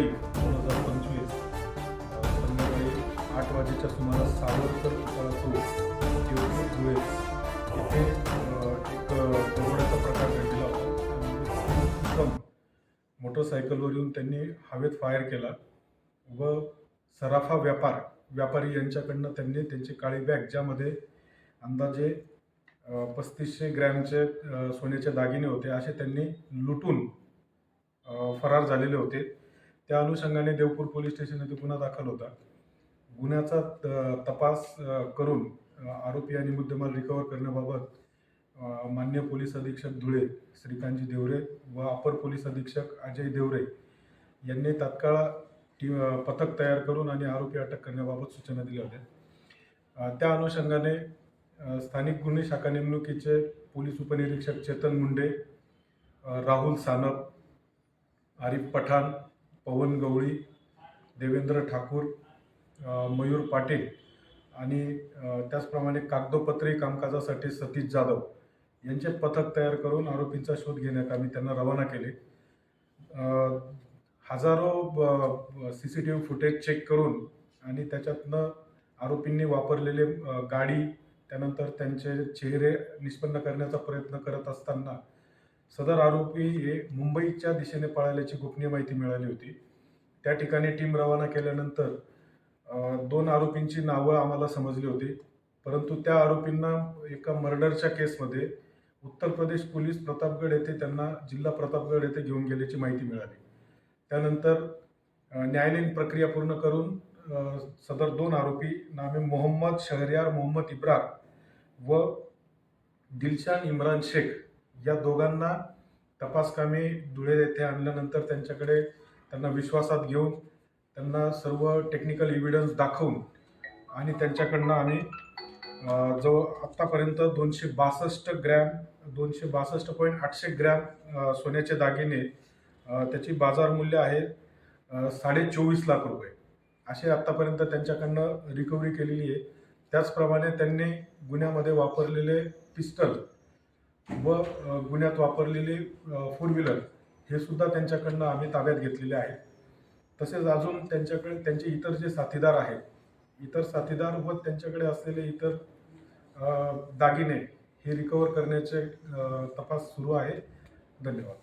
जुलै दोन हजार पंचवीस. संध्याकाळी आठ वाजेच्या सुमारास सावरकर पुतळा चौक देवपूर धुळे येथे एक दरोड्याचा प्रकार घडलेला होता. मोटरसायकलवर येऊन त्यांनी हवेत फायर केला व सराफा व्यापार व्यापारी यांच्याकडनं त्यांनी त्यांची काळी बॅग ज्यामध्ये अंदाजे पस्तीसशे ग्रॅमचे सोन्याचे दागिने होते असे त्यांनी लुटून फरार झालेले होते. त्या अनुषंगाने देवपूर पोलीस स्टेशन येथे गुन्हा दाखल होता. गुन्ह्याचा त- तपास करून आरोपी आणि मुद्देमाल रिकवर करण्याबाबत मान्य पोलीस अधीक्षक धुळे श्रीकांतजी देवरे व अपर पोलीस अधीक्षक अजय देवरे यांनी तात्काळ टी पथक तयार करून आणि आरोपी अटक करण्याबाबत सूचना दिल्या होत्या. त्या अनुषंगाने स्थानिक गुन्हे शाखा नेमणुकीचे पोलीस उपनिरीक्षक चेतन मुंडे राहुल सानप आरिफ पठाण पवन गवळी देवेंद्र ठाकूर मयूर पाटील आणि त्याचप्रमाणे कागदोपत्री कामकाजासाठी सतीश जाधव यांचे पथक तयार करून आरोपींचा शोध घेण्यात आम्ही त्यांना रवाना केले. हजारो C C T V footage check करून आणि त्याच्यातनं आरोपींनी वापरलेले गाडी त्यानंतर त्यांचे चेहरे निष्पन्न करण्याचा प्रयत्न करत असताना सदर आरोपी हे मुंबईच्या दिशेने पळाल्याची गोपनीय माहिती मिळाली होती. त्या ठिकाणी टीम रवाना केल्यानंतर दोन आरोपींची नावं आम्हाला समजली होती. परंतु त्या आरोपींना एका मर्डरच्या केसमध्ये उत्तर प्रदेश पोलीस प्रतापगड येथे त्यांना जिल्हा प्रतापगड येथे घेऊन गेल्याची माहिती मिळाली. त्यानंतर न्यायालयीन प्रक्रिया पूर्ण करून सदर दोन आरोपी नामे मोहम्मद शहरियार मोहम्मद इब्रार व दिलशान इम्रान शेख या दोघांना तपासकामी धुळे येथे आणल्यानंतर त्यांच्याकडे त्यांना विश्वासात घेऊन त्यांना सर्व टेक्निकल एव्हिडन्स दाखवून आणि त्यांच्याकडनं आम्ही जवळ जो आत्तापर्यंत दोनशे बासष्ट ग्रॅम दोनशे बासष्ट पॉईंट आठशे ग्रॅम सोन्याचे दागिने त्याची बाजार मूल्य आहे साडे चोवीस लाख रुपये. असे आत्तापर्यंत त्यांच्याकडनं रिकव्हरी केलेली आहे. त्याचप्रमाणे त्यांनी गुन्ह्यामध्ये वापरलेले पिस्टल व गुन्ह्यात वापरलेले फोर व्हीलर हे सुद्धा त्यांच्याकडनं आम्ही ताब्यात घेतलेले आहे तसेच अजून त्यांच्याकडे त्यांचे इतर जे साथीदार आहेत इतर साथीदार व त्यांच्याकडे असलेले इतर दागिने हे रिकवर करण्याचे तपास सुरू आहे. धन्यवाद.